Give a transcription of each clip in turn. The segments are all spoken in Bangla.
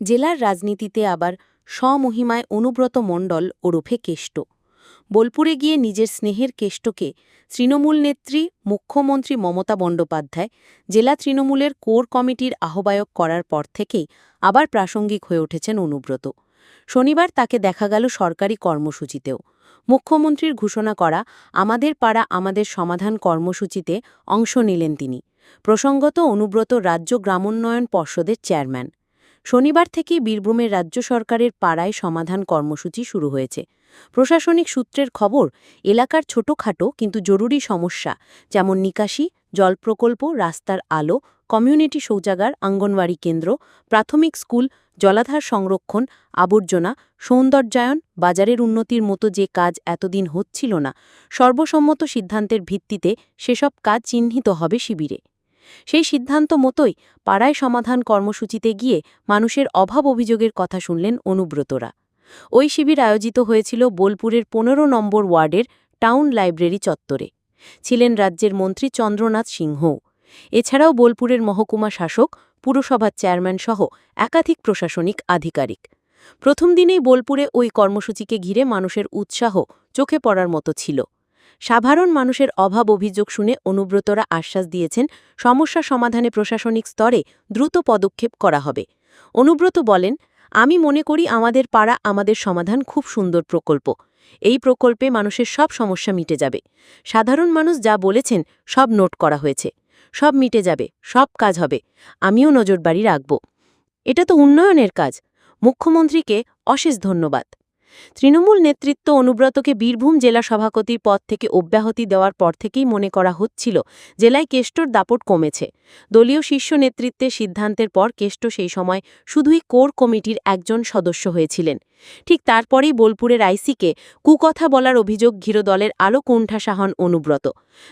জেলার রাজনীতিতে আবার স্বমহিমায় অনুব্রত মণ্ডল ওরফে কেষ্ট। বোলপুরে গিয়ে নিজের স্নেহের কেষ্টকে তৃণমূল নেত্রী মুখ্যমন্ত্রী মমতা বন্দ্যোপাধ্যায়, জেলা তৃণমূলের কোর কমিটির আহ্বায়ক করার পর থেকেই আবার প্রাসঙ্গিক হয়ে উঠেছেন অনুব্রত। শনিবার তাকে দেখা গেল সরকারি কর্মসূচিতেও। মুখ্যমন্ত্রীর ঘোষণা করা, আমাদের পাড়া আমাদের সমাধান কর্মসূচিতে অংশ নিলেন তিনি। প্রসঙ্গত অনুব্রত রাজ্য গ্রামোন্নয়ন পর্ষদের চেয়ারম্যান। শনিবার থেকে বীরভূমের রাজ্য সরকারের পাড়ায় সমাধান কর্মসূচি শুরু হয়েছে। প্রশাসনিক সূত্রের খবর, এলাকার ছোটখাটো কিন্তু জরুরি সমস্যা, যেমন নিকাশি, জল প্রকল্প, রাস্তার আলো, কমিউনিটি শৌচাগার, অঙ্গনওয়াড়ি কেন্দ্র, প্রাথমিক স্কুল, জলাধার সংরক্ষণ, আবর্জনা, সৌন্দর্যায়ন, বাজারের উন্নতির মতো যে কাজ এতদিন হচ্ছিল না, সর্বসম্মত সিদ্ধান্তের ভিত্তিতে সেসব কাজ চিহ্নিত হবে শিবিরে। সেই সিদ্ধান্ত মতোই পাড়ায় সমাধান কর্মসূচিতে গিয়ে মানুষের অভাব অভিযোগের কথা শুনলেন অনুব্রতরা। ওই শিবির আয়োজিত হয়েছিল বোলপুরের পনেরো নম্বর ওয়ার্ডের টাউন লাইব্রেরি চত্বরে। ছিলেন রাজ্যের মন্ত্রী চন্দ্রনাথ সিংহও এছাড়াও বোলপুরের মহকুমা শাসক, পুরসভার চেয়ারম্যান সহ একাধিক প্রশাসনিক আধিকারিক। প্রথম দিনেই বোলপুরে ওই কর্মসূচিকে ঘিরে মানুষের উৎসাহ চোখে পড়ার মতো ছিল। সাধারণ মানুষের অভাব অভিযোগ শুনে অনুব্রতরা আশ্বাস দিয়েছেন, সমস্যা সমাধানে প্রশাসনিক স্তরে দ্রুত পদক্ষেপ করা হবে। অনুব্রত বলেন, আমি মনে করি আমাদের পাড়া আমাদের সমাধান খুব সুন্দর প্রকল্প। এই প্রকল্পে মানুষের সব সমস্যা মিটে যাবে। সাধারণ মানুষ যা বলেছেন, সব নোট করা হয়েছে। সব মিটে যাবে, সব কাজ হবে। আমিও নজরবাড়ি রাখব। এটা তো উন্নয়নের কাজ। মুখ্যমন্ত্রীকে অশেষ ধন্যবাদ। তৃণমূল নেতৃত্ব অনুব্রতকে বীরভূম জেলা সভাপতির পদ থেকে অব্যাহতি দেওয়ার পর থেকেই মনে করা হচ্ছিল, জেলায় কেষ্টর দাপট কমেছে। দলীয় শীর্ষ নেতৃত্বের সিদ্ধান্তের পর কেষ্ট সেই সময় শুধুই কোর কমিটির একজন সদস্য হয়েছিলেন। ঠিক তারপরেই বোলপুরের আইসিকে কুকথা বলার অভিযোগ ঘির দলের আলো কোণ্ঠাসা হন অনুব্রত।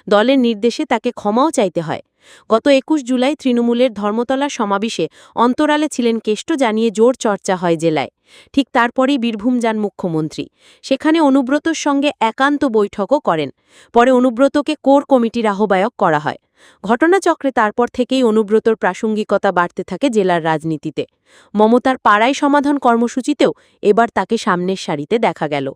দলের নির্দেশে তাকে ক্ষমাও চাইতে হয়। গত একুশ জুলাই তৃণমূলের ধর্মতলা সমাবেশে অন্তরালে ছিলেন কেষ্ট জানিয়ে জোর চর্চা হয় জেলায়। ঠিক তারপরেই বীরভূম যান মুখ্যমন্ত্রী। সেখানে অনুব্রতর সঙ্গে একান্ত বৈঠকও করেন। পরে অনুব্রতকে কোর কমিটির আহ্বায়ক করা হয়। ঘটনাচক্রে তারপর থেকেই অনুব্রতর প্রাসঙ্গিকতা বাড়তে থাকে জেলার রাজনীতিতে। মমতার পাড়ায় সমাধান কর্মসূচিতেও এবার তাকে সামনের সারিতে দেখা গেল।